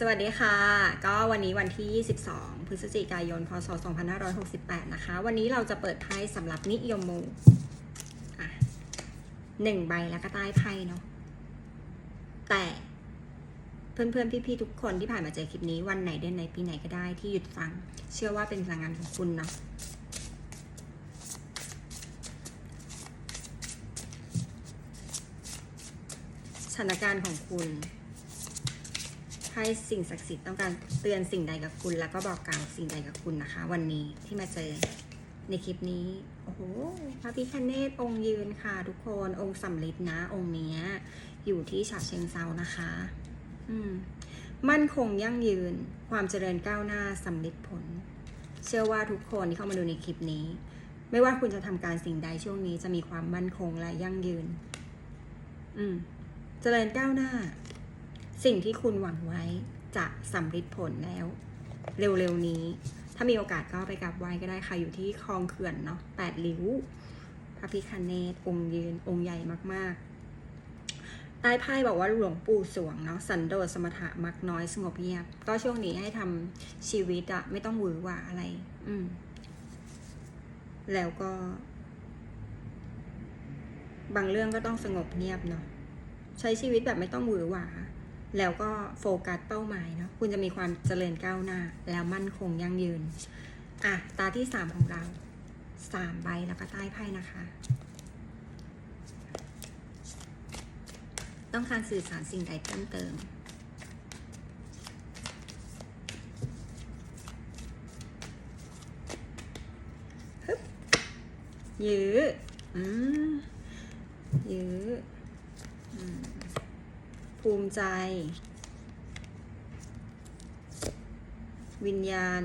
สวัสดีค่ะ ก็วันนี้วันที่ 22 พฤศจิกายน พศ 2568 นะคะ วันนี้เราจะเปิดไพ่สำหรับนิยมมูหนึ่งใบแล้วก็ใต้ไพ่เนาะ แต่เพื่อนๆ พี่ๆ ทุกคนที่ผ่านมาเจอคลิปนี้วันไหนเดือนไหนปีไหนก็ได้ที่หยุดฟัง เชื่อว่าเป็นพลังงานของคุณเนาะสถานการณ์ของคุณ ให้สิ่งศักดิ์สิทธิ์ต้องการเตือนสิ่งใดกับคุณ แล้วก็บอกกล่าวสิ่งใดกับคุณนะคะ วันนี้ที่มาเจอในคลิปนี้ โอ้โหพระพิคเนตองค์ยืนค่ะ ทุกคนองค์สำลิดนะ องค์เนี้ย อยู่ที่ฉะเชิงเซานะคะ อืม มั่นคงยั่งยืน ความเจริญก้าวหน้าสำลิดผล เชื่อว่าทุกคนที่เข้ามาดูในคลิปนี้ ไม่ว่าคุณจะทำการสิ่งใดช่วงนี้จะมีความมั่นคงและยั่งยืน อืม เจริญก้าวหน้า สิ่งที่คุณหวังไว้จะสำเร็จผลแล้ว เร็วๆนี้ ถ้ามีโอกาสก็ไปกราบไหว้ก็ได้ค่ะ อยู่ที่คลองเขื่อนเนาะแปดริ้ว พระพิคเนตองค์ยืนองค์ใหญ่มากๆ ใต้ไพ่บอกว่าหลวงปู่สวงเนาะสันโดษสมถะมักน้อยสงบเงียบ ก็ช่วงนี้ให้ทำชีวิตอะไม่ต้องหวือหวาอะไร อืม แล้วก็ บางเรื่องก็ต้องสงบเงียบเนาะใช้ชีวิตแบบไม่ต้องหวือหวา แล้วก็โฟกัสเป้าหมายเนาะคุณจะมีความเจริญก้าวหน้า แล้วมั่นคงยั่งยืน อะ ตาที่สามของเราสามใบแล้วก็ใต้ไพ่นะคะ ต้องการสื่อสารสิ่งใดเพิ่มเติมฮึบยื้ออืมยื้ออืม ภูมิใจ วิญญาณ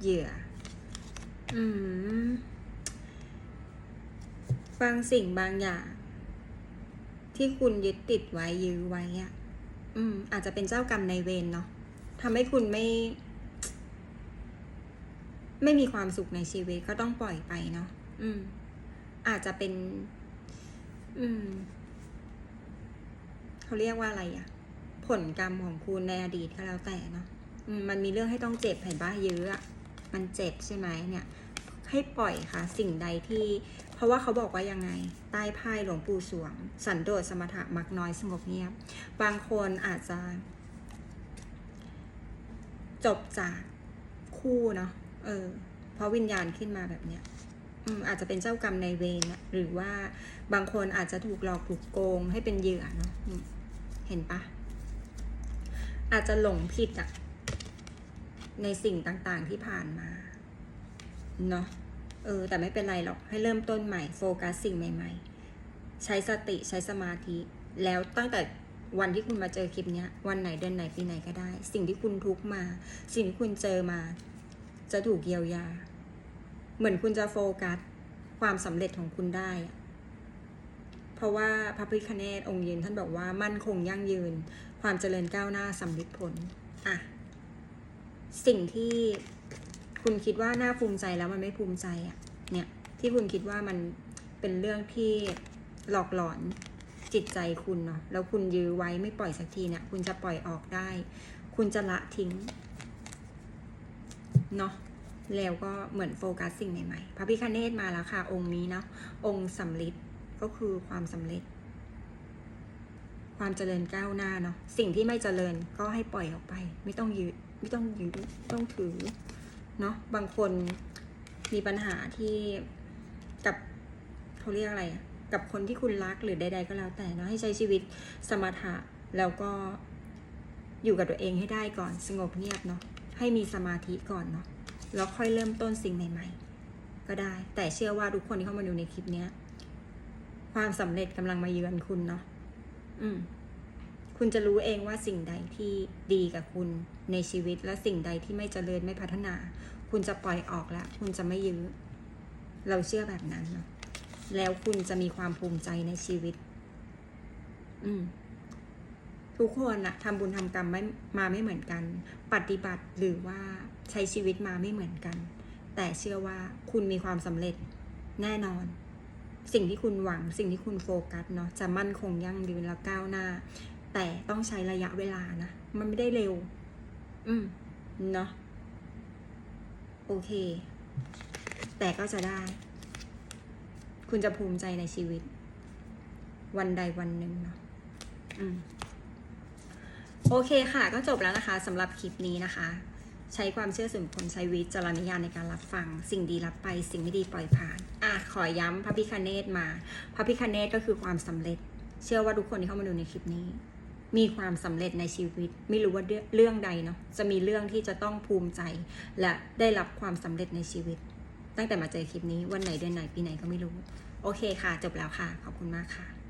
เหยื่อ อืม บางสิ่งบางอย่าง ที่คุณยึดติดไว้ยื้อไว้อะอืม อาจจะเป็นเจ้ากรรมในายเวรเนาะทำให้คุณไม่ ไม่มีความสุขในชีวิตก็ต้องปล่อยไปเนาะอืม อาจจะเป็น อืม เขาเรียกว่าอะไรอะผลกรรมของคุณในอดีตก็แล้วแต่เนาะมันมีเรื่องให้ต้องเจ็บเห็นปะเยอะอะมันเจ็บใช่ไหมเนี่ยให้ปล่อยค่ะสิ่งใดที่ เพราะว่าเขาบอกว่ายังไง ใต้ไพ่หลวงปู่สวง สันโดษสมถะมักน้อยสงบเงียบ บางคนอาจจะ จบจากคู่เนาะเออเพราะวิญญาณขึ้นมาแบบเนี้ย อืมอาจจะเป็นเจ้ากรรมในเวรนะหรือว่าบางคนอาจจะถูกหลอกถูกโกงให้เป็นเหยื่อเนาะเห็นปะอาจจะหลงผิดอะในสิ่งต่างๆที่ผ่านมาเนาะเออ แต่ไม่เป็นไรหรอกให้เริ่มต้นใหม่โฟกัสสิ่งใหม่ ๆ ใช้สติใช้สมาธิ แล้วตั้งแต่วันที่คุณมาเจอคลิปเนี้ยวันไหนเดือนไหนปีไหนก็ได้ สิ่งที่คุณทุกมา สิ่งที่คุณเจอมา จะถูกเยียวยา เหมือนคุณจะโฟกัสความสำเร็จของคุณได้ เพราะว่าพระพิคเนตองค์ยืนท่านบอกว่ามั่นคงยั่งยืน ความเจริญก้าวหน้าสำเร็จผล อะ สิ่งที่คุณคิดว่าน่าภูมิใจแล้วมันไม่ภูมิใจอะ เนี่ย ที่คุณคิดว่ามันเป็นเรื่องที่หลอกหลอนจิตใจคุณเนาะ แล้วคุณยื้อไว้ไม่ปล่อยสักทีเนี่ย คุณจะปล่อยออกได้ คุณจะละทิ้ง เนาะ แล้วก็เหมือนโฟกัสสิ่งใหม่ๆ พระพิคเนตมาแล้วค่ะ องค์นี้เนาะ องค์สำลิดก็คือความสำเร็จ ความเจริญก้าวหน้าเนาะ สิ่งที่ไม่เจริญก็ให้ปล่อยออกไป ไม่ต้องยืดไม่ต้องยืดต้องถือ เนาะ บางคนมีปัญหาที่กับเขาเรียกอะไร กับคนที่คุณรักหรือใด ๆ ก็แล้วแต่เนาะ ให้ใช้ชีวิตสมถะแล้วก็อยู่กับตัวเองให้ได้ก่อน สงบเงียบเนาะ ให้มีสมาธิก่อนเนาะ แล้วค่อยเริ่มต้นสิ่งใหม่ ๆ ก็ได้ แต่เชื่อว่าทุกคนที่เข้ามาดูในคลิปเนี้ย ความสำเร็จกำลังมาเยือนคุณเนาะอืม คุณจะรู้เองว่าสิ่งใดที่ดีกับคุณในชีวิตและสิ่งใดที่ไม่เจริญไม่พัฒนา คุณจะปล่อยออกแล้วคุณจะไม่ยื้อเราเชื่อแบบนั้นเนาะแล้วคุณจะมีความภูมิใจในชีวิต อืมทุกคนอะทำบุญทำกรรมไม่มาไม่เหมือนกัน ปฏิบัติหรือว่า ใช้ชีวิตมาไม่เหมือนกัน แต่เชื่อว่าคุณมีความสำเร็จแน่นอน สิ่งที่คุณหวังสิ่งที่คุณโฟกัสเนาะจะมั่นคงยั่งยืนและก้าวหน้า แต่ต้องใช้ระยะเวลานะ มันไม่ได้เร็ว อืมเนาะโอเค แต่ก็จะได้ คุณจะภูมิใจในชีวิต วันใดวันหนึ่งเนาะอืมโอเคค่ะ ก็จบแล้วนะคะสำหรับคลิปนี้นะคะ ใช้ความเชื่อส่วนบุคคลใช้วิจารณญาณในการรับฟัง สิ่งดีรับไปสิ่งไม่ดีปล่อยผ่าน อะ ขอย้ำพระพิคเนตมา พระพิคเนตก็คือความสำเร็จ เชื่อว่าทุกคนที่เข้ามาดูในคลิปนี้ มีความสำเร็จในชีวิต ไม่รู้ว่าเรื่องใดเนาะจะมีเรื่องที่จะต้องภูมิใจ และได้รับความสำเร็จในชีวิต ตั้งแต่มาเจอคลิปนี้วันไหนเดือนไหนปีไหนก็ไม่รู้ โอเคค่ะ จบแล้วค่ะ ขอบคุณมากค่ะ